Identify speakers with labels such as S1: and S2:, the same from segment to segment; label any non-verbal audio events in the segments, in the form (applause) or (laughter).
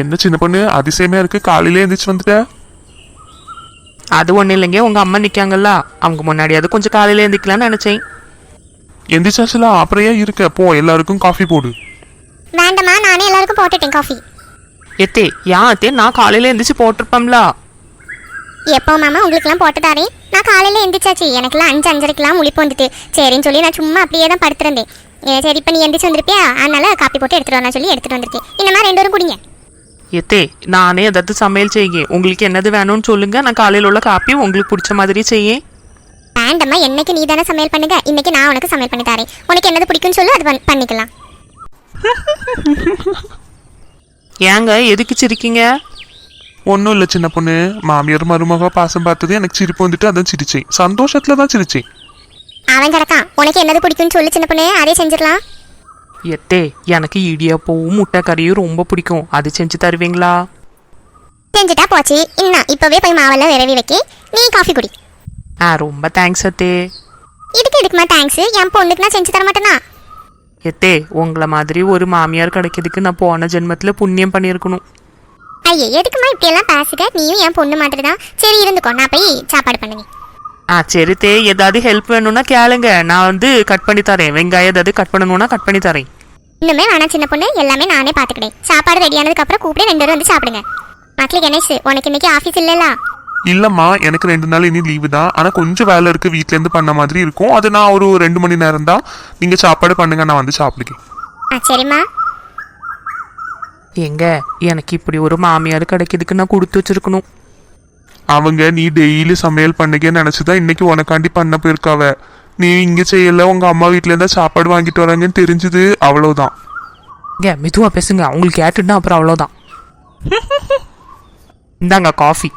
S1: என்ன சின்ன பொண்ணு? அதிசயமா இருக்கு. காலையில எந்திரிச்சு வந்துட்ட?
S2: அது ஒன்றும் இல்லைங்க. உங்கள் அம்மா நிற்காங்கல்ல அவங்க முன்னாடியாவது கொஞ்சம் காலையில் எழுந்திக்கலாம்னு நினச்சேன்.
S1: எந்திரிச்சாச்சுலாம் அப்புறம் ஏன் இருக்க? போ எல்லாருக்கும் காஃபி போடு.
S3: வேண்டாம்மா. நானே எல்லாருக்கும் போட்டுட்டேன் காஃபி.
S2: எத்தே ஏன் அத்தே? நான் காலையில் எழுந்திரிச்சு போட்டிருப்பேன்ல.
S3: எப்போ மாமா உங்களுக்குலாம் போட்டு தாரேன் நான் காலையில் எந்திரிச்சாச்சு. எனக்குலாம் அஞ்சு அஞ்சரைக்கெல்லாம் முழிப்பு வந்துட்டு. சரின்னு சொல்லி நான் சும்மா அப்படியே தான் படுத்திருந்தேன். ஏ, சரி இப்போ நீ எந்திரிச்சு வந்திருப்பியா? அதனால காப்பி போட்டு எடுத்துட்டு வரலாம் சொல்லி எடுத்துட்டு வந்திருக்கேன். இந்த மாதிரி ரெண்டு பேரும் குடிங்க.
S2: எத்தே நானே ஏதாவது சமையல் செய்யுங்க உங்களுக்கு என்னது வேணும்னு சொல்லுங்க. நான் காலையில் உள்ள காப்பி உங்களுக்கு பிடிச்ச மாதிரி செய்யேன்.
S3: வேண்டாம்மா என்னைக்கு நீ தானே சமையல் பண்ணுங்க. இன்னைக்கு நான் உனக்கு சமையல் பண்ணி தரேன். உனக்கு என்னது பிடிக்கும்னு சொல்லு அது பண்- பண்ணிக்கலாம். (laughs)
S2: ஏங்க எதுக்கு சிரிக்கீங்க?
S1: ஒன்றும் இல்லை சின்ன பொண்ணு. மாமியார் மருமக பாசம் பார்த்தது எனக்கு சிரிப்பு வந்துட்டு அதான் சிரிச்சேன். சந்தோஷத்துல தான் சிரிச்சேன்.
S3: அவன் கிடக்கான். உனக்கு என்னது பிடிக்கும்னு சொல்லு சின்ன பொண்ணு. அதே செஞ்சிடலாம்.
S2: எத்தே எனக்கு இடியாப்பவும் முட்டை கறியும் ரொம்ப பிடிக்கும். அது செஞ்சு தருவீங்களா?
S3: செஞ்சுட்டா போச்சு. இன்னும் இப்போவே போய் மாவெல்லாம் விரவி வைக்க நீ காஃபி குடி.
S2: ஆ ரொம்ப தேங்க்ஸ் அத்தே.
S3: இதுக்கு இதுக்குமா தேங்க்ஸ் என் பொண்ணுக்கு நான் செஞ்சு தர மாட்டேனா?
S2: எத்தே உங்களை மாதிரி ஒரு மாமியார் கிடைக்கிறதுக்கு நான் போன ஜென்மத்தில் புண்ணியம் பண்ணியிருக்கணும்.
S3: ஐயே எதுக்குமா இப்படியெல்லாம் பேசுக? நீயும் என் பொண்ணு மாதிரி தான் சரி இருந்துக்கோ நான் போய் சாப்பாடு பண்ணுவேன்
S2: ஆ சரி தே ஏதாவது ஹெல்ப் வேணும்னா கேளுங்க. நான் வந்து கட் பண்ணி தரேன். வெங்காயம் ஏதாவது கட் பண்ணணும்னா கட் பண்ணி தரேன்.
S3: இன்னுமே வேணாம் சின்ன பொண்ணு எல்லாமே நானே பார்த்துக்கிட்டேன் சாப்பாடு ரெடி ஆனதுக்கு அப்புறம் கூப்பிட்டு ரெண்டு பேரும் வந்து சாப்பிடுங்க. மக்களே கணேஷ் உனக்கு இன்னைக்கு ஆஃபீஸ் இல்லைல்ல?
S1: இல்லம்மா எனக்கு ரெண்டு நாள் இனி லீவு தான். ஆனா கொஞ்சம் வேலை இருக்கு. வீட்ல இருந்து பண்ண மாதிரி இருக்கும். அது நான் ஒரு ரெண்டு மணி நேரம் தான். நீங்க சாப்பாடு பண்ணுங்க நான் வந்து சாப்பிடுக்கேன்.
S3: ஆ சரிம்மா.
S2: எங்க எனக்கு இப்படி ஒரு மாமியார் கிடைக்கிறதுக்கு நான் கொடுத்து வச்சிருக்கணும்.
S1: அவங்க நீ டெய்லி சமையல் பண்ணுங்கன்னு நினைச்சுதான் இன்னைக்கு உனக்காண்டி பண்ண போயிருக்காவ. நீ இங்க செய்யல உங்க அம்மா வீட்ல இருந்தா சாப்பாடு வாங்கிட்டு வராங்கன்னு தெரிஞ்சது அவ்வளவுதான்.
S2: இங்க மெதுவா பேசுங்க அவங்களுக்கு கேட்டுட்டா அப்புறம் அவ்வளோதான் இந்தாங்க காஃபி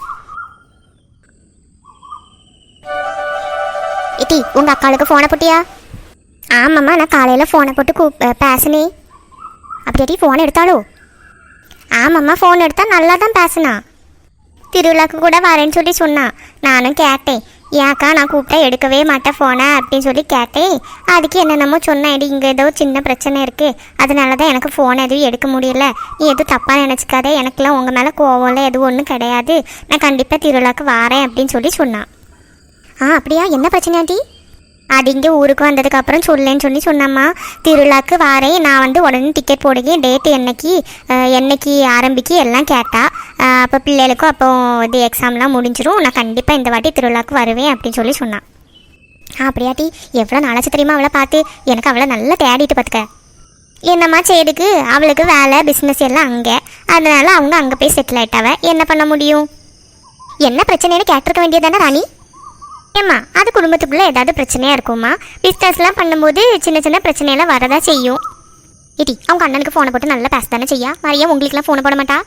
S3: இட்டி உங்க அக்காளுக்கு ஃபோனை போட்டியா? ஆமாம்மா நான் காலையில் ஃபோனை போட்டு கூப் பேசினேன் அப்படியாட்டி ஃபோன் எடுத்தாளோ? ஆமாம்மா ஃபோன் எடுத்தா நல்லா தான் பேசினா. திருவிழாக்கு கூட வரேன்னு சொல்லி சொன்னான் நானும் கேட்டேன். ஏக்கா நான் கூப்பிட்டா எடுக்கவே மாட்டேன் ஃபோனை அப்படின்னு சொல்லி கேட்டேன். அதுக்கு என்னென்னமோ சொன்னேன் இங்கே ஏதோ சின்ன பிரச்சனை இருக்குது அதனால தான் எனக்கு ஃபோன் எதுவும் எடுக்க முடியல. நீ எதுவும் தப்பாக நினச்சிக்காத. எனக்குலாம் உங்கள் மேலே கோவம்ல எதுவும் ஒன்றும் கிடையாது. நான் கண்டிப்பாக திருவிழாக்கு வரேன் அப்படின்னு சொல்லி சொன்னான். ஆ அப்படியா? என்ன பிரச்சனை அது இங்கே ஊருக்கு வந்ததுக்கு அப்புறம் சொல்லேன்னு சொல்லி சொன்னம்மா. திருவிழாக்கு வாரேன். நான் வந்து உடனே டிக்கெட் போடுங்க டேட்டு என்னைக்கு என்னைக்கு ஆரம்பிக்கு எல்லாம் கேட்டா. அப்போ பிள்ளைகளுக்கும் அப்போ இது எக்ஸாம்லாம் முடிஞ்சிடும் நான் கண்டிப்பாக இந்த வாட்டி திருவிழாக்கு வருவேன் அப்படின்னு சொல்லி சொன்னான். ஆ அப்படியாட்டி எவ்வளோ நாளாச்சு தெரியுமா அவளை பார்த்து? எனக்கு அவளை நல்லா தேடிட்டு பார்த்துக்க. என்னம்மா செய்யுதுக்கு அவளுக்கு வேலை பிஸ்னஸ் எல்லாம் அங்கே. அதனால அவங்க அங்கே போய் செட்டில் ஆகிட்டாவ என்ன பண்ண முடியும்? என்ன பிரச்சனைன்னு கேட்டிருக்க வேண்டியது தானே ராணி? ஏம்மா அது குடும்பத்துக்குள்ளே ஏதாவது பிரச்சனையாக இருக்குமா? பிஸ்னஸ்லாம் பண்ணும்போது சின்ன சின்ன பிரச்சனையெல்லாம் வரதா செய்யும். இடி அவங்க அண்ணனுக்கு ஃபோனை போட்டு நல்லா பேச தானே செய்யா? மரியா உங்களுக்குலாம் ஃபோனை போட மாட்டா?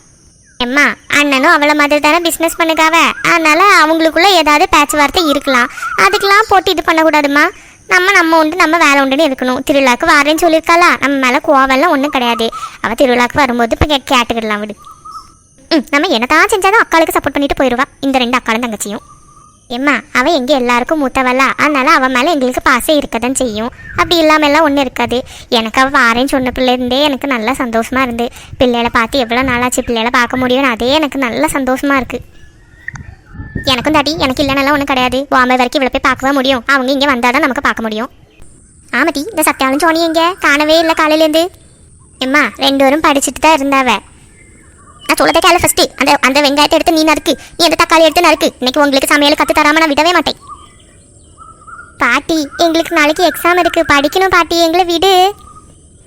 S3: எம்மா அண்ணனும் அவளை மாதிரி தானே பிஸ்னஸ் பண்ணுக்காவ? அதனால் அவங்களுக்குள்ளே ஏதாவது பேச்சுவார்த்தை இருக்கலாம். அதுக்கெலாம் போட்டு இது பண்ணக்கூடாதும்மா நம்ம நம்ம உண்டு நம்ம வேலை உண்டுன்னு இருக்கணும். திருவிழாக்கு வரேன்னு சொல்லியிருக்காளா? நம்ம மேலே கோவெல்லாம் ஒன்றும் கிடையாது. அவள் திருவிழாக்கு வரும்போது இப்போ கேட்டுக்கிடலாம் விடு. ம் நம்ம என்னதான் செஞ்சாலும் அக்காளுக்கு சப்போர்ட் பண்ணிட்டு போயிடுவா இந்த ரெண்டு அக்காளும் தங்கச்சியும். எம்மா அவள் எங்கே எல்லாருக்கும் மூத்தவளா? அதனால அவன் மேலே எங்களுக்கு பாசம் இருக்க தான் செய்யும். அப்படி இல்லாமல்லாம் ஒன்றும் இருக்காது. எனக்கு அவள் வாரேன்னு சொன்ன பிள்ளைருந்தே எனக்கு நல்லா சந்தோஷமா இருந்து. பிள்ளைகளை பார்த்து எவ்வளோ நாளாச்சு பிள்ளைகளை பார்க்க முடியும்னு அதே எனக்கு நல்ல சந்தோஷமா இருக்கு. எனக்கும் தாட்டி எனக்கு இல்லைனாலாம் ஒன்றும் கிடையாது. பாம்பே வரைக்கும் இவ்வளோ போய் பார்க்கவே முடியும்? அவங்க இங்கே வந்தால் தான் நமக்கு பார்க்க முடியும். ஆமாட்டி இந்த சத்தியாலும் சோனி எங்கே? காணவே இல்லை காலையிலேருந்து. எம்மா ரெண்டு பேரும் படிச்சுட்டு தான் இருந்தாவ. நான் சொல்லதே கேள ஃபஸ்ட்டு அந்த அந்த வெங்காயத்தை எடுத்து நீ நறுக்கு நீ அந்த தக்காளி எடுத்து நறுக்கு. இன்னைக்கு உங்களுக்கு சமையல் கத்து தராமல் நான் விடவே மாட்டேன். பாட்டி எங்களுக்கு நாளைக்கு எக்ஸாம் இருக்கு. படிக்கணும் பாட்டி எங்களை விடு.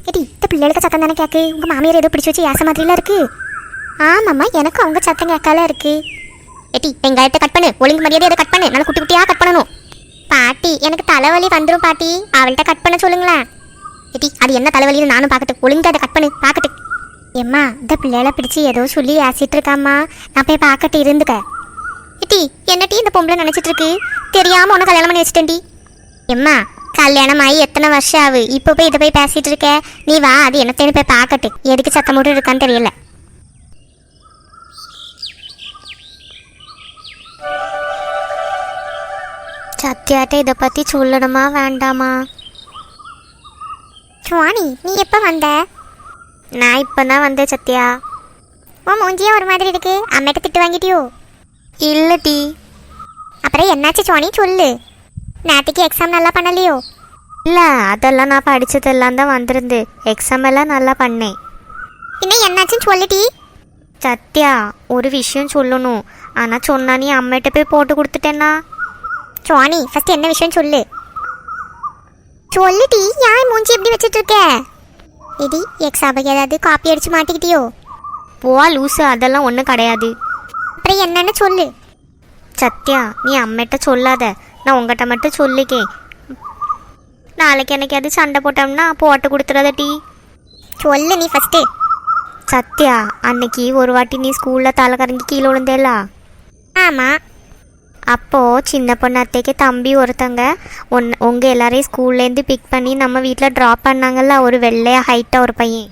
S3: ஏடி இந்த பிள்ளைகளுக்கு சத்தம் தானே கேட்கு உங்க மாமியார் ஏதோ பிடிச்சி வச்சு ஏச மாதிரிலாம் இருக்குது ஆமாம்மா எனக்கு அவங்க சத்தம் கேட்கால இருக்கு. ஏட்டி வெங்காயத்தை கட் பண்ணு. ஒழுங்கு மரியாதை அதை கட் பண்ணு. நல்லா குட்டி குட்டியாக கட் பண்ணணும். பாட்டி எனக்கு தலைவலி வந்துடும் பாட்டி. அவள்கிட்ட கட் பண்ண சொல்லுங்களேன். ஏட்டி அது என்ன தலைவலின்னு நானும் பார்க்கட்டு ஒழுங்கா அதை கட் பண்ணு. பார்க்கட்டு எம்மா இந்த பிள்ளைகளை பிடிச்சி ஏதோ சொல்லி ஏசிட்டு இருக்காம்மா. நான் போய் பார்க்கட்டு இருந்துக்க. இட்டி என்னட்டி இந்த பொம்பளை நினைச்சிட்டு இருக்கு? தெரியாம உன்னை கல்யாணம் பண்ணி வச்சுட்டேன்டி எம்மா கல்யாணம் ஆகி எத்தனை வருஷம் ஆகு இப்போ போய் இதை போய் பேசிட்டு இருக்க? நீ வா அது என்னத்தேன்னு போய் பார்க்கட்டு. எதுக்கு சத்தம் போட்டு இருக்கான்னு தெரியல. சத்யாட்ட இதை பற்றி சொல்லணுமா வேண்டாமா? சுவாணி நீ எப்போ வந்த? நான் இப்போ தான் வந்தேன் சத்யா. உன் மூஞ்சியே ஒரு மாதிரி இருக்கு. அம்மிட்ட திட்டு வாங்கிட்டியோ?
S4: இல்லை டீ.
S3: அப்புறம் என்னாச்சு சோனி? சொல்லு. நேற்றுக்கு எக்ஸாம் நல்லா பண்ணலையோ?
S4: இல்லை அதெல்லாம் நான் படித்ததெல்லாம் தான் வந்திருந்து. எக்ஸாம் எல்லாம் நல்லா பண்ணேன்.
S3: இன்னும் என்னாச்சுன்னு சொல்லுடி
S4: சத்யா ஒரு விஷயம் சொல்லணும். ஆனால் சொன்னா நீ அம்மிட்ட போய் போட்டு கொடுத்துட்டேன்னா?
S3: சோனி ஃபர்ஸ்ட் என்ன விஷயம் சொல்லு. சொல்லுடி ஏன் மூஞ்சி எப்படி வச்சிட்டு இருக்க? இடி எக்ஸாமுக்கு ஏதாவது காப்பி அடிச்சு மாட்டிக்கிட்டியோ?
S4: போவா லூசு அதெல்லாம் ஒன்றும் கிடையாது.
S3: அப்புறம் என்னன்னு சொல்லு.
S4: சத்யா நீ அம்மிட்ட சொல்லாத. நான் உங்ககிட்ட மட்டும் சொல்லிக்கேன். நாளைக்கு எனக்கு அது சண்டை போட்டோம்னா போட்டு கொடுத்துறத டீ.
S3: சொல்லு நீ ஃபர்ஸ்ட்
S4: சத்யா அன்னைக்கு ஒரு வாட்டி நீ ஸ்கூலில் தலை கறங்கி கீழே விழுந்தேலா
S3: ஆமா.
S4: அப்போது சின்ன பொண்ணு அத்தைக்கு தம்பி ஒருத்தங்க ஒன் உங்கள் எல்லாரையும் ஸ்கூல்லேருந்து பிக் பண்ணி நம்ம வீட்டில் ட்ராப் பண்ணாங்கல்ல ஒரு வெள்ளையா ஹைட்டாக ஒரு பையன்.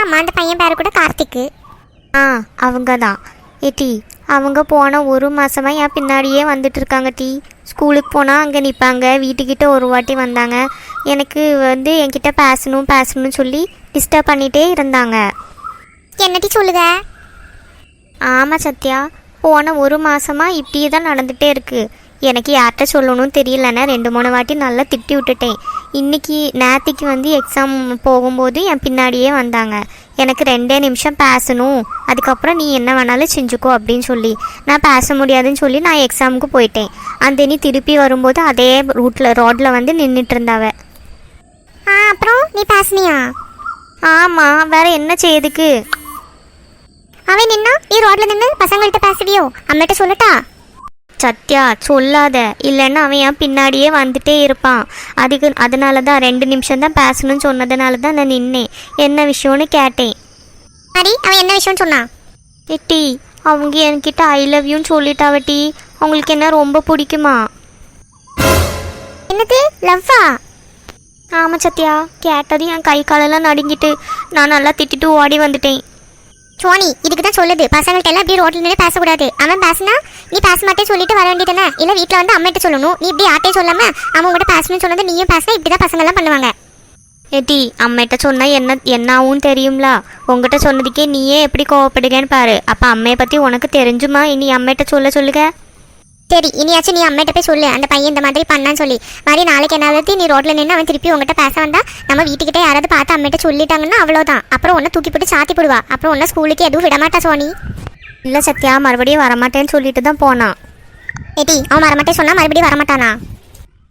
S3: ஆமா அந்த பையன் பேரு கூட கார்த்திக்கு.
S4: ஆ அவங்க தான் ஏட்டி அவங்க போன ஒரு மாதமாக என் பின்னாடியே வந்துட்டு இருக்காங்க டீ. ஸ்கூலுக்கு போனால் அங்கே நிற்பாங்க வீட்டுக்கிட்ட ஒரு வாட்டி வந்தாங்க. எனக்கு வந்து என்கிட்ட பேசணும் பேசணும்னு சொல்லி டிஸ்டர்ப் பண்ணிகிட்டே இருந்தாங்க.
S3: என்னடி சொல்லுக
S4: ஆமாம் சத்யா போன ஒரு மாசமாக இப்படியே தான் நடந்துகிட்டே இருக்குது எனக்கு யார்கிட்ட சொல்லணும்னு தெரியலன்னு ரெண்டு மூணு வாட்டி நல்லா திட்டி விட்டுட்டேன். இன்னைக்கு நேத்திக்கு வந்து எக்ஸாம் போகும்போது என் பின்னாடியே வந்தாங்க. எனக்கு ரெண்டே நிமிஷம் பேசணும். அதுக்கப்புறம் நீ என்ன வேணாலும் செஞ்சுக்கோ அப்படின்னு சொல்லி. நான் பேச முடியாதுன்னு சொல்லி நான் எக்ஸாமுக்கு போயிட்டேன். அந்த நீ திருப்பி வரும்போது அதே ரூட்டில் ரோட்டில் வந்து நின்றுட்டு இருந்தாவ.
S3: ஆ அப்புறம் நீ பேசுனியா?
S4: ஆமாம் வேற என்ன செய்யுதுக்கு
S3: அவன் நின்னா நீ ரோட்ல நின்று பசங்கள்கிட்ட பேசுவியோ? அம்மிட்ட சொல்லட்டா?
S4: சத்யா சொல்லாத. இல்லைன்னா அவன் என் பின்னாடியே வந்துட்டே இருப்பான். அதுக்கு அதனால தான் ரெண்டு நிமிஷம் தான் பேசணும்னு சொன்னதுனால தான் நான் நின்னேன். என்ன விஷயம்னு கேட்டேன்.
S3: அடி அவன் என்ன விஷயம்னு சொன்னான்?
S4: டி அவங்க என்கிட்ட ஐ லவ் யூன்னு சொல்லிட்டாவ டி அவங்களுக்கு என்ன ரொம்ப பிடிக்குமா?
S3: என்னது? லவ்வா
S4: ஆமாம் சத்யா கேட்டது என் கை காலெல்லாம் நடுங்கிட்டு நான் நல்லா திட்டிட்டு ஓடி வந்துட்டேன்.
S3: சோனி இதுக்கு தான் சொல்லுது. பசங்கள்ட்ட எல்லாம் இப்படி ரோட்ல நின்று பேசக்கூடாது. அவன் பேசினா நீ பேச மாட்டே சொல்லிட்டு வர வேண்டியதானே இல்லை வீட்டில் வந்து அம்மிட்ட சொல்லணும். நீ இப்படி ஆட்டே சொல்லாம அவங்க கூட பேசணும்னு சொன்னது நீயும் பேசினா இப்படி தான் பசங்கள்லாம் பண்ணுவாங்க.
S4: ஏட்டி அம்மிட்ட சொன்னால் என்ன என்ன ஆகும் தெரியும்ல? உங்ககிட்ட சொன்னதுக்கே நீயே எப்படி கோவப்படுகன்னு பாரு. அப்போ அம்மையை பற்றி உனக்கு தெரிஞ்சுமா? இனி அம்மிட்ட சொல்ல சொல்லுங்க
S3: சரி இனியாச்சும் நீ அம்மிட்ட போய் சொல்லு. அந்த பையன் இந்த மாதிரி பண்ணான்னு சொல்லி. மாதிரி நாளைக்கு என்னாவது நீ ரோட்ல நின்று அவன் திருப்பி உங்ககிட்ட பேச வந்தா நம்ம வீட்டுக்கிட்ட யாராவது பார்த்து அம்மிட்ட சொல்லிட்டாங்கன்னா அவ்வளோதான் அப்புறம் உன்னை தூக்கி போட்டு சாத்தி போடுவா. அப்புறம் உன்னை ஸ்கூலுக்கு எதுவும் விடமாட்டா சோனி?
S4: இல்லை சத்யா மறுபடியும் வரமாட்டேன்னு சொல்லிட்டு தான் போனான்
S3: ஏடி அவன் வரமாட்டே சொன்னா மறுபடியும் வரமாட்டானா?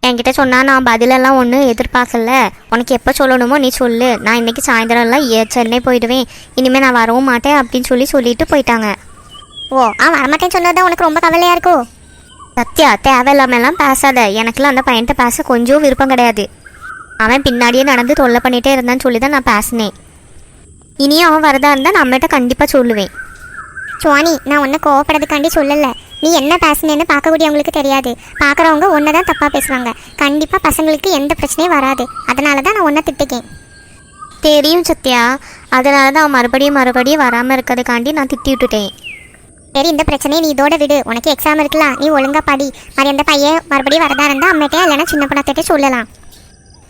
S4: என்கிட்ட சொன்னா நான் பதிலெல்லாம் ஒன்றும் எதிர்பார்க்கல. உனக்கு எப்போ சொல்லணுமோ நீ சொல்லு. நான் இன்னைக்கு சாயந்தரம்லாம் ஏ சென்னை போயிடுவேன். இனிமேல் நான் வரவும் மாட்டேன் அப்படின்னு சொல்லி சொல்லிட்டு போயிட்டாங்க.
S3: ஓ அவன் வரமாட்டேன்னு சொன்னதான் உனக்கு ரொம்ப கவலையா இருக்கோ?
S4: சத்யா தேவையில்லாமலாம் பேசாத. எனக்குலாம் அந்த பையன்கிட்ட பேச கொஞ்சம் விருப்பம் கிடையாது. அவன் பின்னாடியே நடந்து தொல்லை பண்ணிகிட்டே இருந்தான்னு சொல்லி தான் நான் பேசினேன். இனியும் அவன் வரதா இருந்தால் நான் அம்மிட்ட கண்டிப்பாக சொல்லுவேன்.
S3: சுவானி நான் உன்னை கோவப்படுறதுக்காண்டி சொல்லலை. நீ என்ன பேசுனேன்னு பார்க்கக்கூடியவங்களுக்கு தெரியாது. பார்க்குறவங்க ஒன்றை தான் தப்பாக பேசுவாங்க. கண்டிப்பாக பசங்களுக்கு எந்த பிரச்சனையும் வராது. அதனால தான் நான் ஒன்றை திட்டுக்கேன்.
S4: தெரியும் சத்யா. அதனால தான் அவன் மறுபடியும் மறுபடியும் வராமல் இருக்கிறதுக்காண்டி நான் திட்டி விட்டுட்டேன்
S3: சரி இந்த பிரச்சனையை நீ இதோட விடு. உனக்கு எக்ஸாம் இருக்கலாம் நீ ஒழுங்கா படி. மாதிரி அந்த பையன் மறுபடியும் வரதா இருந்தால் அம்மிட்டே இல்லைன்னா சின்ன பணத்திட்டே சொல்லலாம்.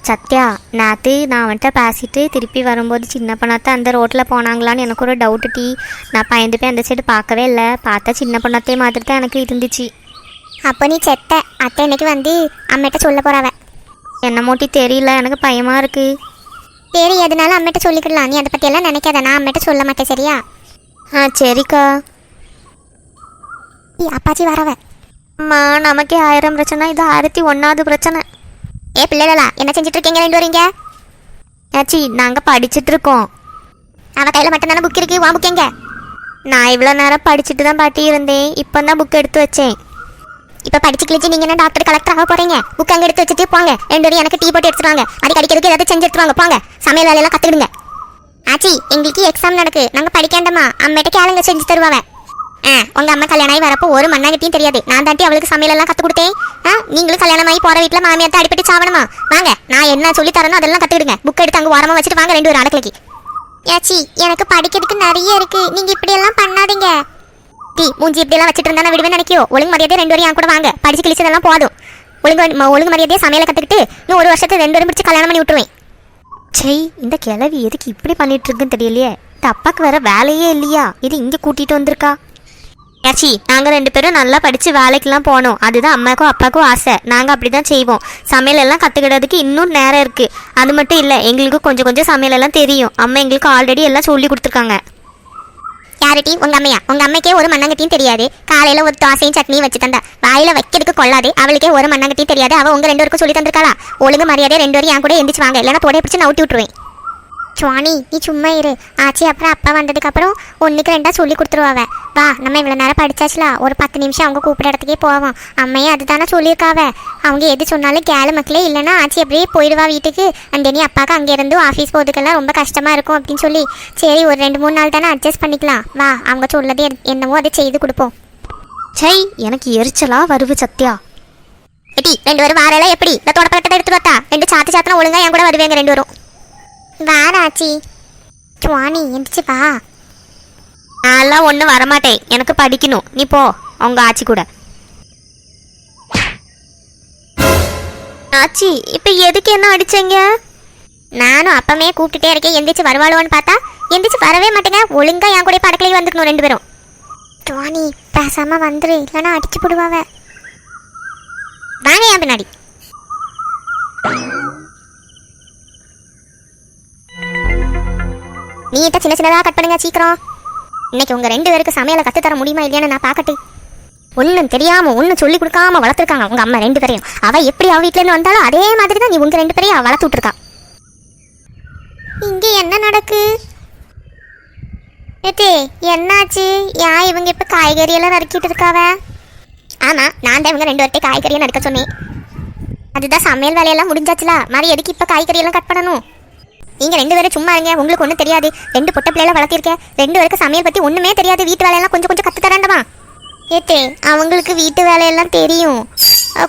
S4: சத்யா நேற்று நான் அவன்கிட்ட பேசிட்டு திருப்பி வரும்போது சின்ன பண்ணாத்த அந்த ரோட்டில் போனாங்களான்னு எனக்கு ஒரு டவுட்டு டீ. நான் பயந்து போய் அந்த சைடு பார்க்கவே இல்லை. பார்த்தா சின்ன பண்ணத்தே மாதிரி தான் எனக்கு இருந்துச்சு.
S3: அப்போ நீ செத்த. அத்தை இன்னைக்கு வந்து அம்மிட்ட சொல்ல போறவ
S4: என்ன மூட்டி தெரியல. எனக்கு பயமாக இருக்குது
S3: சரி எதுனாலும் அம்மிட்ட சொல்லிக்கலாம் நீ அதை பற்றியெல்லாம் நினைக்காத. நான் அம்மிட்ட சொல்ல மாட்டேன் சரியா?
S4: ஆ சரிக்கா.
S3: ஈ, அப்பாச்சி வரவ.
S4: அம்மா நமக்கே ஆயிரம் பிரச்சனை. இது ஆயிரத்தி ஒன்றாவது பிரச்சனை.
S3: ஏ பிள்ளைகளா என்ன செஞ்சுட்டு இருக்கீங்க ரெண்டு வரீங்க
S4: ஏச்சி நாங்கள் படிச்சுட்டு இருக்கோம்
S3: அவன் கையில் மட்டும் தானே புக் இருக்கு வா புக் எங்க?
S4: நான் இவ்வளோ நேரம் படிச்சுட்டு தான் பாட்டி இருந்தேன். இப்போ தான் புக் எடுத்து வச்சேன்.
S3: இப்போ படிச்சு கிழிச்சு நீங்க என்ன டாக்டர் கலெக்டர் ஆக போறீங்க? புக் அங்கே எடுத்து வச்சுட்டு போங்க. ரெண்டு வரையும் எனக்கு டீ போட்டு எடுத்துட்டு வாங்க. அடி கடிக்கிறதுக்கு ஏதாவது செஞ்சு எடுத்துட்டு வாங்க போங்க. சமையல் வேலையெல்லாம் கற்றுக்கிடுங்க ஆச்சி எங்களுக்கு எக்ஸாம் நடக்கு. நாங்க படிக்காண்டமா அம்மிட்ட கேளுங்க செஞ்சு தருவாவ. ஆ உங்க அம்மா கல்யாணம் ஆகி வரப்போ ஒரு மண்ணாங்கட்டியும் தெரியாது. நான் தாண்டி அவளுக்கு சமையல் எல்லாம் கத்து கொடுத்தேன். ஆ நீங்களும் கல்யாணம் ஆகி போற வீட்டுல மாமியார் தான் அடிப்பட்டு சாவணுமா? வாங்க நான் என்ன சொல்லி தரணும் அதெல்லாம் கத்துக்கிடுங்க. புக் எடுத்து அங்க ஓரமா வச்சுட்டு வாங்க ரெண்டு பேரும் அடக்கலைக்கு ஏச்சி எனக்கு படிக்கிறதுக்கு நிறைய இருக்கு. நீங்க இப்படி எல்லாம் பண்ணாதீங்க. டீ மூஞ்சி இப்படி எல்லாம் வச்சுட்டு இருந்தா நான் விடுவேன் நினைக்கியோ? ஒழுங்கு மரியாதை ரெண்டு வரையும் கூட வாங்க. படிச்சு கிழிச்சதெல்லாம் போதும். ஒழுங்கு ஒழுங்கு மரியாதையை சமையலை கத்துக்கிட்டு இன்னும் ஒரு வருஷத்துக்கு ரெண்டு வரும் பிடிச்சி கல்யாணம் பண்ணி விட்டுருவேன்.
S4: சை இந்த கிழவி எதுக்கு இப்படி பண்ணிட்டு இருக்குன்னு தெரியலையே. இந்த அப்பாக்கு வேற வேலையே இல்லையா? இது இங்கே கூட்டிட்டு வந்திருக்கா. ஏச்சி நாங்கள் ரெண்டு பேரும் நல்லா படித்து வேலைக்கெல்லாம் போனோம். அதுதான் அம்மாக்கும் அப்பாவுக்கும் ஆசை. நாங்கள் அப்படி தான் செய்வோம். சமையல் எல்லாம் இன்னும் நேரம் இருக்குது அது மட்டும் இல்லை எங்களுக்கு கொஞ்சம் கொஞ்சம் சமையல் எல்லாம் தெரியும். அம்மா எங்களுக்கு ஆல்ரெடி எல்லாம் சொல்லி கொடுத்துருக்காங்க.
S3: யாருட்டி உங்க அம்மையா? உங்க அம்மைக்கே ஒரு மண்ணங்கட்டியும் தெரியாது. காலையில ஒரு தோசையும் சட்னியும் வச்சு தந்தா. வாயில வைக்கிறதுக்கு கொள்ளாது. அவளுக்கே ஒரு மண்ணங்கட்டியும் தெரியாது. அவ உங்க ரெண்டு பேருக்கும் சொல்லி தந்திருக்காளா? ஒழுங்கு மரியாதை ரெண்டு பேரும் என் கூட எந்திரிச்சு வாங்க. இல்லைன்னா தொடைய பிடிச்சு நவுட்டி விட்டுருவேன். சுவாணி நீ சும்மா இரு. ஆச்சி அப்புறம் அப்பா வந்ததுக்கு அப்புறம் ஒண்ணுக்கு ரெண்டா சொல்லி கொடுத்துருவாவ. வா நம்ம இவ்வளவு நேரம் படிச்சாச்சுல. ஒரு பத்து நிமிஷம் அவங்க கூப்பிட இடத்துக்கே போவோம். அம்மையே அதுதானே சொல்லியிருக்காவ. அவங்க எது சொன்னாலும் கேளு மக்களே. இல்லைன்னா ஆச்சி அப்படியே போயிடுவா வீட்டுக்கு. அந்த நீ அப்பாவுக்கு அங்கேருந்து ஆஃபீஸ் போகிறதுக்கெல்லாம் ரொம்ப கஷ்டமா இருக்கும் அப்படின்னு சொல்லி. சரி ஒரு ரெண்டு மூணு நாள் தானே அட்ஜஸ்ட் பண்ணிக்கலாம். வா அவங்க சொல்லது என்- என்னவோ அதை செய்து கொடுப்போம்.
S4: சை எனக்கு எரிச்சலா வருவு சத்யா.
S3: எட்டி ரெண்டு பேரும் வாரெல்லாம் எப்படி? இந்த தொடப்பத்தை எடுத்து பார்த்தா ரெண்டு சாத்து சாத்தினா ஒழுங்கா என் கூட வருவேங்க ரெண்டு பேரும் வார ஆச்சி சுவாணி எந்திரிச்சு வா.
S4: நான்லாம் ஒன்றும் வரமாட்டேன். எனக்கு படிக்கணும். நீ போ. அவங்க ஆச்சி கூட. ஆச்சி இப்போ எதுக்கு என்ன அடிச்சீங்க?
S3: நானும் அப்பமே கூப்பிட்டுட்டே இருக்கேன். எந்திரிச்சு வருவாளோன்னு பார்த்தா எந்திரிச்சு வரவே மாட்டேங்க. ஒழுங்கா என் கூட படக்கலையே வந்துக்கணும் ரெண்டு பேரும். சுவாணி பேசாம வந்துரு. இல்லைன்னா அடிச்சு போடுவாவ. வாங்க என் பின்னாடி. நீட்டா சின்ன சின்னதாக கட் பண்ணுங்க சீக்கிரம். இன்னைக்கு உங்க ரெண்டு பேருக்கு சமையலை கத்து தர முடியுமா இல்லையான்னு நான் பார்க்கட்டு. ஒன்றும் தெரியாம ஒன்றும் சொல்லி கொடுக்காம வளர்த்துருக்காங்க உங்க அம்மா ரெண்டு பேரையும். அவ எப்படி அவ வீட்ல இருந்து வந்தாலும் அதே மாதிரி தான் நீ உங்க ரெண்டு பேரையும் வளர்த்து விட்டுருக்கா. இங்க என்ன நடக்கு? ஏத்தே என்னாச்சு? ஏன் இவங்க இப்ப காய்கறி எல்லாம் நறுக்கிட்டு இருக்காவ? ஆமா நான் தான் இவங்க ரெண்டு பேர்ட்டே காய்கறியை நறுக்க சொன்னேன். அதுதான் சமையல் வேலையெல்லாம் முடிஞ்சாச்சுல. மாதிரி எதுக்கு இப்ப காய்கறி எல்லாம் கட் பண்ணணும்? நீங்க ரெண்டு பேரும் சும்மா இருங்க. உங்களுக்கு ஒன்றும் தெரியாது. ரெண்டு பொட்ட பிள்ளைல வளர்த்திருக்கேன். ரெண்டு பேருக்கு சமையல் பத்தி ஒண்ணுமே தெரியாது. வீட்டு வேலையெல்லாம் கொஞ்சம் கொஞ்சம் கத்து தரேன்டமா ஏத்தே அவங்களுக்கு வீட்டு வேலையெல்லாம் தெரியும்.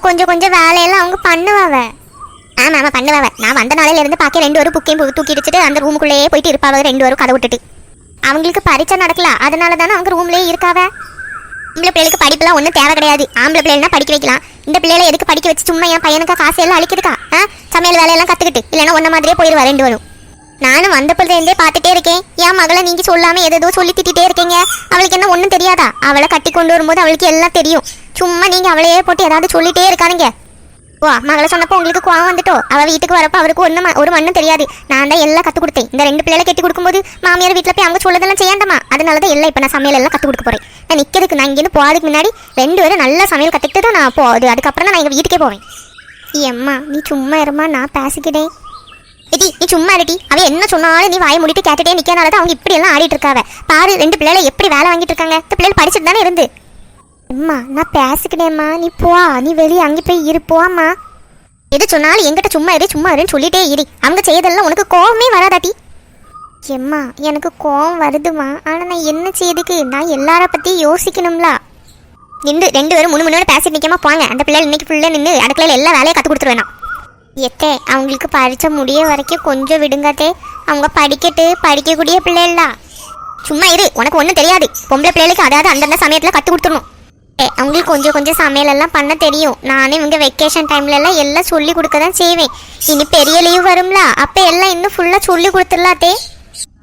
S3: கொஞ்சம் கொஞ்சம் வேலையெல்லாம் அவங்க பண்ணுவாவ. ஆமா ஆமாம் பண்ணுவாவ. நான் வந்த நாளையில இருந்து பார்க்க ரெண்டு வரும் புக்கையும் தூக்கி வச்சுட்டு அந்த ரூமுக்குள்ளேயே போயிட்டு இருப்பாவ. ரெண்டு வரும் கதை விட்டுட்டு. அவங்களுக்கு பரீட்சை நடக்கல. அதனால தானே அவங்க ரூம்லயே இருக்காவ. ஆம்பளை பிள்ளைகளுக்கு படிப்புலாம் ஒன்றும் தேவை கிடையாது. ஆம்பளை பிள்ளைனா படிக்க வைக்கலாம். இந்த பிள்ளைகளை எதுக்கு படிக்க வச்சு சும்மா என் பையனுக்கு காசு எல்லாம் அழிக்கிறதுக்கா ஆ? சமையல் வேலையெல்லாம் கற்றுக்கிட்டு இல்லைன்னா ஒன்றை மாதிரியே போயிடுவா ரெண்டு வரும் நானும் வந்த பிள்ளைந்தே பார்த்துட்டே இருக்கேன். என் மகளை நீங்கள் சொல்லாமல் ஏதோ சொல்லி திட்டிகிட்டே இருக்கீங்க. அவளுக்கு என்ன ஒன்றும் தெரியாதா? அவளை கட்டி கொண்டு வரும்போது அவளுக்கு எல்லாம் தெரியும். சும்மா நீங்கள் அவளையே போட்டு ஏதாவது சொல்லிட்டே இருக்காருங்க ஓ மகளை சொன்னப்போ உங்களுக்கு கோவம் வந்துட்டோ? அவள் வீட்டுக்கு வரப்போ அவருக்கு ஒன்றும் ஒரு மண்ணும் தெரியாது. நான் தான் எல்லாம் கற்றுக் கொடுத்தேன். இந்த ரெண்டு பிள்ளைகளை கட்டி கொடுக்கும்போது மாமியார் வீட்டில் போய் அவங்க சொல்லதெல்லாம் செய்யாண்டமா? அதனால தான் எல்லாம் இப்போ நான் சமையல் எல்லாம் கற்றுக் கொடுக்க போகிறேன் நான் நிற்கிறதுக்கு நான் இங்கேருந்து போகிறதுக்கு முன்னாடி ரெண்டு பேரும் நல்லா சமையல் கற்றுக்கிட்டு தான் நான் போகுது அதுக்கப்புறம் தான் நான் எங்கள் வீட்டுக்கே போவேன். எம்மா நீ சும்மா இருமா நான் பேசிக்கிட்டேன் இடி நீ சும்மா இருடி. அவ என்ன சொன்னாலும் நீ வாய முடிட்டு கேட்டுட்டே நிற்கிறனால தான் அவங்க இப்படி எல்லாம் ஆடிட்டு இருக்காவ. பாரு ரெண்டு பிள்ளைகளை எப்படி வேலை வாங்கிட்டு இருக்காங்க. இந்த பிள்ளைகள் படிச்சுட்டு தானே இருந்து. அம்மா நான் பேசிக்கிட்டேம்மா. நீ போ நீ வெளியே அங்கே போய் இரு எது சொன்னாலும் என்கிட்ட சும்மா இரு சும்மா இருன்னு சொல்லிட்டே இரு. அவங்க செய்யறதெல்லாம் உனக்கு கோவமே வராதாட்டி எம்மா எனக்கு கோவம் வருதுமா ஆனால் நான் என்ன செய்யுதுக்கு நான் எல்லார பற்றி யோசிக்கணும்ல. நின்று ரெண்டு பேரும் மூணு மணி நேரம் பேசிட்டு நிற்காம போங்க. அந்த பிள்ளைகள் இன்னைக்கு ஃபுல்லாக நின்று அடுக்கலையில் எல்லா வேலையும் கற்றுக் கொடுத்துருவேன். எத்தே அவங்களுக்கு பரீட்சை முடிய வரைக்கும் கொஞ்சம் விடுங்கத்தே அவங்க படிக்கட்டு படிக்கக்கூடிய பிள்ளைகளா. சும்மா இரு உனக்கு ஒன்றும் தெரியாது. பொம்பளை பிள்ளைகளுக்கு அதாவது அந்தந்த சமயத்தில் கற்றுக் கொடுத்துடணும். ஏ அவங்களுக்கு கொஞ்சம் கொஞ்சம் சமையலெல்லாம் பண்ண தெரியும். நானே இவங்க வெக்கேஷன் டைம்ல எல்லாம் எல்லாம் சொல்லி கொடுக்க தான் செய்வேன். இனி பெரிய லீவ் வரும்ல அப்போ எல்லாம் இன்னும் ஃபுல்லாக சொல்லி கொடுத்துடலாத்தே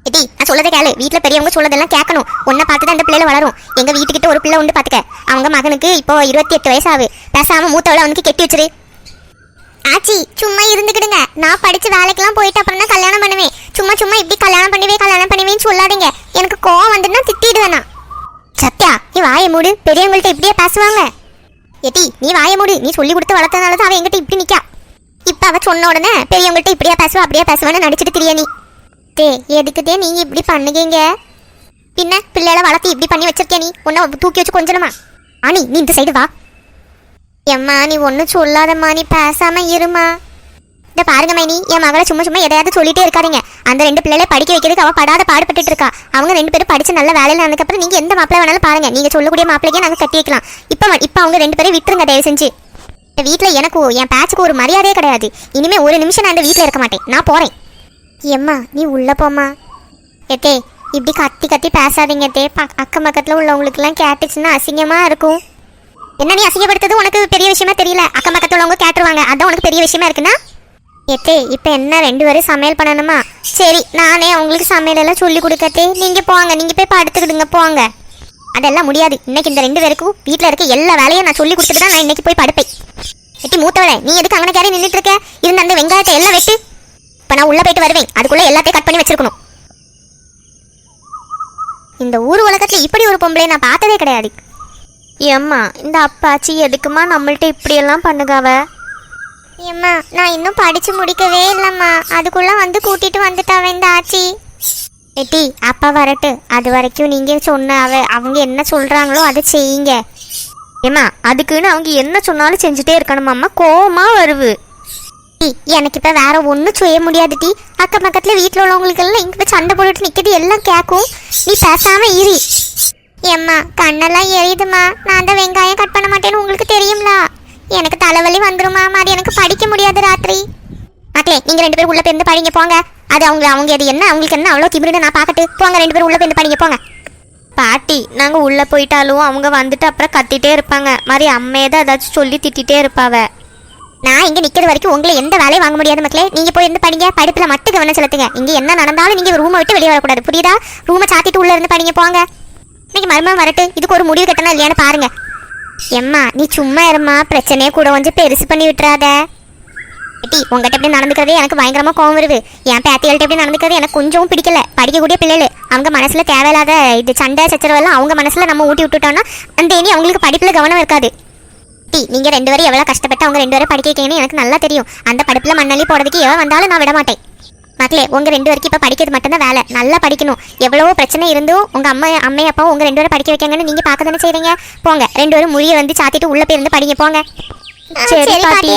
S3: எடி நான் சொல்லதை கேளு. வீட்டில் பெரியவங்க சொல்லதெல்லாம் கேட்கணும். உன்னை பார்த்து தான் அந்த பிள்ளைல வளரும். எங்கள் வீட்டுக்கிட்ட ஒரு பிள்ளை உண்டு பார்த்துக்க அவங்க மகனுக்கு இப்போ இருபத்தி எட்டு வயசாகு பேசாமல் மூத்தவளை அவனுக்கு கெட்டி வச்சிரு. ஆச்சி சும்மா இருந்துக்கிடுங்க நான் படிச்சு வேலைக்கெல்லாம் போயிட்டு அப்புறம் தான் கல்யாணம் பண்ணுவேன்? சும்மா சும்மா இப்படி கல்யாணம் பண்ணுவே கல்யாணம் பண்ணுவேன்னு சொல்லாதீங்க. எனக்கு கோவம் வந்துன்னா திட்டிடுவேனா சத்யா நீ வாய மூடு. பெரியவங்கள்ட்ட இப்படியே பேசுவாங்க. எட்டி நீ வாய மூடு. நீ சொல்லி கொடுத்து வளர்த்தனால தான் அவ என்கிட்ட இப்படி நிக்கா. இப்ப அவ சொன்ன உடனே பெரியவங்கள்ட்ட இப்படியா பேசுவா அப்படியே பேசுவான்னு நடிச்சிட்டு திரிய நீ. தே எதுக்குதே நீங்க இப்படி பண்ணுகீங்க? பின்ன பிள்ளைகளை வளர்த்து இப்படி பண்ணி வச்சிருக்கே நீ? உன்னை தூக்கி வச்சு கொஞ்சணுமா? ஆனி நீ இந்த சைடு வா. எம்மா நீ ஒன்றும் சொல்லாதம்மா நீ பேசாம இருமா. இந்த பாருங்க மைனி என் மகளை சும்மா சும்மா எதையாவது சொல்லிட்டே இருக்காதீங்க. அந்த ரெண்டு பிள்ளைகளை படிக்க வைக்கிறதுக்கு அவள் படாத பாடுபட்டு இருக்கா. அவங்க ரெண்டு பேரும் படிச்சு நல்ல வேலையில அதுக்கப்புறம் நீங்கள் எந்த மாப்பிள்ளை வேணாலும் பாருங்க. நீங்கள் சொல்லக்கூடிய மாப்பிள்ளைக்கே நாங்கள் கட்டி வைக்கலாம். இப்போ இப்போ அவங்க ரெண்டு பேரும் விட்டுருங்க தயவு செஞ்சு. இந்த வீட்டில் எனக்கு என் பேச்சுக்கு ஒரு மரியாதையே கிடையாது. இனிமேல் ஒரு நிமிஷம் நான் இந்த வீட்டில் இருக்க மாட்டேன். நான் போகிறேன் எம்மா நீ உள்ளே போம்மா. எத்தே இப்படி கத்தி கத்தி பேசாதீங்க தே ப- அக்கம் பக்கத்தில் உள்ளவங்களுக்குலாம் கேட்டுச்சுன்னா அசிங்கமாக இருக்கும். என்ன நீ அசிங்கப்படுத்தது? உனக்கு பெரிய விஷயமா தெரியல. அக்கம் பக்கத்துல உள்ளவங்க கேட்டுருவாங்க. அதான் உனக்கு பெரிய விஷயமா இருக்குன்னா? எத்தே இப்போ என்ன ரெண்டு பேரும் சமையல் பண்ணணுமா? சரி நானே அவங்களுக்கு சமையல் எல்லாம் சொல்லி கொடுக்கத்தே. நீங்கள் போங்க நீங்கள் போய் படுத்துக்கிடுங்க போங்க. அதெல்லாம் முடியாது. இன்னைக்கு இந்த ரெண்டு பேருக்கும் வீட்டில் இருக்க எல்லா வேலையும் நான் சொல்லி கொடுத்துட்டு தான் நான் இன்னைக்கு போய் படுப்பேன். எட்டி மூத்தவளே நீ எதுக்கு அங்கே கேரி நின்றுட்டு இருக்க? இருந்த அந்த வெங்காயத்தை எல்லாம் வெட்டு. இப்போ நான் உள்ளே போயிட்டு வருவேன். அதுக்குள்ளே எல்லாத்தையும் கட் பண்ணி வச்சிருக்கணும். இந்த ஊர் உலகத்தில் இப்படி ஒரு பொம்பளை நான் பார்த்ததே கிடையாது.
S4: ஏம்மா இந்த அப்பாச்சி எதுக்குமா நம்மள்ட்ட இப்படியெல்லாம் பண்ணுகாவ
S3: ஏம்மா நான் இன்னும் படிச்சு முடிக்கவே இல்லைம்மா. அதுக்குள்ள வந்து கூட்டிட்டு வந்துட்டாவ இந்த ஆச்சி. எட்டி அப்பா வரட்டு. அது வரைக்கும் நீங்க சொன்ன அவ அவங்க என்ன சொல்றாங்களோ அதை செய்யுங்க.
S4: ஏம்மா அதுக்குன்னு அவங்க என்ன சொன்னாலும் செஞ்சுட்டே இருக்கணுமாம்மா கோவமா வருவு.
S3: டி எனக்கு இப்ப வேற ஒன்றும் செய்ய முடியாது டி. அக்கம் பக்கத்துல வீட்டில் உள்ளவங்களுக்கு எல்லாம் இங்க சண்டை போட்டுட்டு நிக்கிறது எல்லாம் கேட்கும் நீ பேசாம இரு. ஏம்மா கண்ணெல்லாம் எரியுதுமா? நான் அந்த வெங்காயம் கட் பண்ண மாட்டேன்னு உங்களுக்கு தெரியும்ல? எனக்கு தலைவலி வந்துருமா? அது எனக்கு படிக்க முடியாது ராத்திரி. மக்களே நீங்க ரெண்டு பேரும் உள்ள போய் இருந்து படிங்க போங்க. அது அவங்க அவங்க அது என்ன? அவங்களுக்கு என்ன? அவ்வளோ திமிருன்னு நான் பார்க்கட்டு. போங்க ரெண்டு பேரும் உள்ள போய் இருந்து படிங்க போங்க.
S4: பாட்டி நாங்கள் உள்ளே போயிட்டாலும் அவங்க வந்துட்டு அப்புறம் கத்திட்டே இருப்பாங்க. மாதிரி அம்மையை தான் ஏதாச்சும் சொல்லி திட்டிகிட்டே இருப்பாவ.
S3: நான் இங்க நிக்கிற வரைக்கும் உங்களை எந்த வேலையும் வாங்க முடியாது மக்களே. நீங்க போய் இருந்து படிங்க படிப்புல மட்டும் கவனம் செலுத்துங்க. இங்க என்ன நடந்தாலும் நீங்க ரூமை விட்டு வெளியே வரக்கூடாது. புரியுதா? ரூமை சாத்திட்டு உள்ள இருந்து படிங்க போங்க. இன்னைக்கு மருமகன் வரட்டு. இதுக்கு ஒரு முடிவு கட்டணும் இல்லையான்னு பாருங்க. எம்மா நீ சும்மா இருமா பிரச்சனையே கூட கொஞ்சம் பெருசு பண்ணி விட்டுறாத. எட்டி உங்ககிட்ட எப்படி நடந்துக்கிறதே எனக்கு பயங்கரமா கோவம் வருது. என் பேத்திகள்கிட்ட எப்படி நடந்துக்கிறது எனக்கு கொஞ்சம் பிடிக்கல. படிக்கக்கூடிய பிள்ளைகள். அவங்க மனசுல தேவையில்லாத இது சண்டை சச்சரவெல்லாம் அவங்க மனசுல நம்ம ஊட்டி விட்டுட்டோம்னா அந்த இனி அவங்களுக்கு படிப்புல கவனம் இருக்காது. டி நீங்க ரெண்டு பேரும் எவ்வளவு கஷ்டப்பட்டு அவங்க ரெண்டு பேரும் படிக்க வைக்கணும்னு எனக்கு நல்லா தெரியும். அந்த படிப்புல மண்ணள்ளி போடுறதுக்கு எவ்வளவு வந்தாலும் நான் விட மாட்டேன். மக்களே உங்க ரெண்டு பேருக்கு இப்ப படிக்கிறது மட்டும்தான் வேலை. நல்லா படிக்கணும். எவ்வளவோ பிரச்சனை இருந்தும் உங்க அம்மா அம்மை அப்பாவும் உங்க ரெண்டு பேரும் படிக்க வைக்கங்கன்னு நீங்க பார்க்க தானே செய்றீங்க? போங்க. ரெண்டு பேரும் முடிய வந்து சாத்திட்டு உள்ள போய் இருந்து படிங்க. போங்க.
S4: சரி, பாட்டி.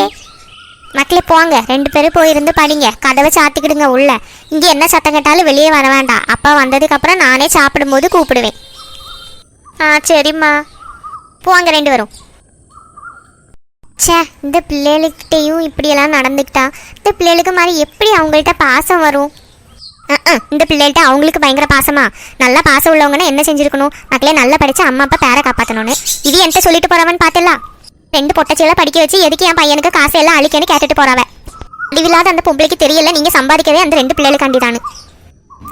S3: மக்களே போங்க. ரெண்டு பேரும் போயிருந்து படிங்க. கதவை சாத்திக்கிடுங்க உள்ள. இங்க என்ன சத்தம் கேட்டாலும் வெளியே வர வேண்டாம். அப்பா வந்ததுக்கு அப்புறம் நானே சாப்பிடும்போது கூப்பிடுவேன்.
S4: ஆ சரிம்மா.
S3: போங்க ரெண்டு பேரும். ச்சே இந்த பிள்ளைகளுக்கிட்டேயும் இப்படியெல்லாம் நடந்துக்கிட்டா? இந்த பிள்ளைகளுக்கு மாதிரி எப்படி அவங்கள்ட்ட பாசம் வரும்? இந்த பிள்ளைகள்ட்ட அவங்களுக்கு பயங்கர பாசமா? நல்லா பாசம் உள்ளவங்கன்னா என்ன செஞ்சிருக்கணும்? மக்களே நல்லா படிச்சு அம்மா அப்பா பேரை காப்பாற்றணும்னு இது என்கிட்ட சொல்லிட்டு போறவன் பார்த்தல ரெண்டு பொட்டச்சியெல்லாம் படிக்க வச்சு எதுக்கு என் பையனுக்கு காசு எல்லாம் அழிக்கன்னு கேட்டுட்டு போறவ? அறிவில்லாத அந்த பொம்பளைக்கு தெரியல நீங்க சம்பாதிக்கவே அந்த ரெண்டு பிள்ளைகளுக்காண்டிதானு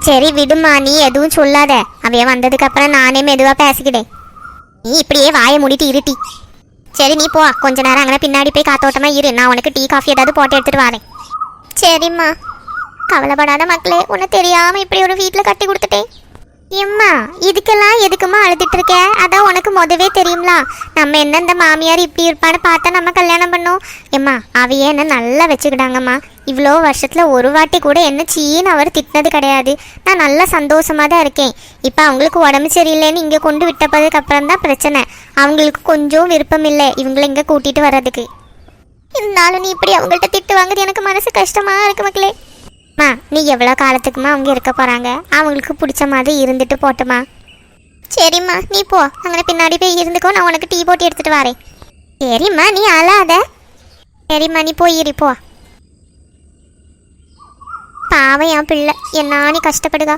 S3: சரி விடுமா நீ எதுவும் சொல்லாத. அவைய வந்ததுக்கு அப்புறம் நானே மெதுவா பேசிக்கிட்டேன். நீ இப்படியே வாயை மூடிட்டு இருட்டி. சரி நீ போ. கொஞ்ச நேரம் அங்கே பின்னாடி போய் காத்தோட்டமா இரு. நான் உனக்கு டீ காஃபி ஏதாவது போட்டு எடுத்துட்டு வரேன். சரிம்மா. கவலைப்படாத மக்களே உன்னை தெரியாம இப்படி ஒரு வீட்டில் கட்டி கொடுத்துட்டேன். எம்மா இதுக்கெல்லாம் எதுக்குமா அழுதுட்டு இருக்க? அதான் உனக்கு முதவே தெரியும்ல. நம்ம என்ன இந்த மாமியார் இப்படி இருப்பான்னு பார்த்தா நம்ம கல்யாணம் பண்ணோம். எம்மா அவையே என்ன நல்லா வச்சுக்கிட்டாங்கம்மா. இவ்வளோ வருஷத்துல ஒரு வாட்டி கூட என்ன சீன்னு அவர் திட்டினது கிடையாது. நான் நல்லா சந்தோஷமா தான் இருக்கேன். இப்போ அவங்களுக்கு உடம்பு சரியில்லைன்னு இங்கே கொண்டு விட்டப்பதுக்கு அப்புறம் தான் பிரச்சனை. அவங்களுக்கு கொஞ்சம் விருப்பம் இல்லை. இவங்களை இங்கே கூட்டிட்டு வர்றதுக்கு. இருந்தாலும் நீ இப்படி அவங்கள்ட்ட திட்டு வாங்குறது எனக்கு மனசு கஷ்டமாக இருக்கு மக்களே. மா நீ எவ்வளோ காலத்துக்குமா அவங்க இருக்க போறாங்க? அவங்களுக்கு பிடிச்ச மாதிரி இருந்துட்டு போட்டுமா. சரிம்மா நீ போ. அங்கே பின்னாடி போய் இருந்துக்கோ நான் உனக்கு டீ போட்டு எடுத்துட்டு வரேன். சரிம்மா நீ அழாத. சரிம்மா நீ போய் போ. பாவம் என் பிள்ளை. என்ன நீ கஷ்டப்படுதா?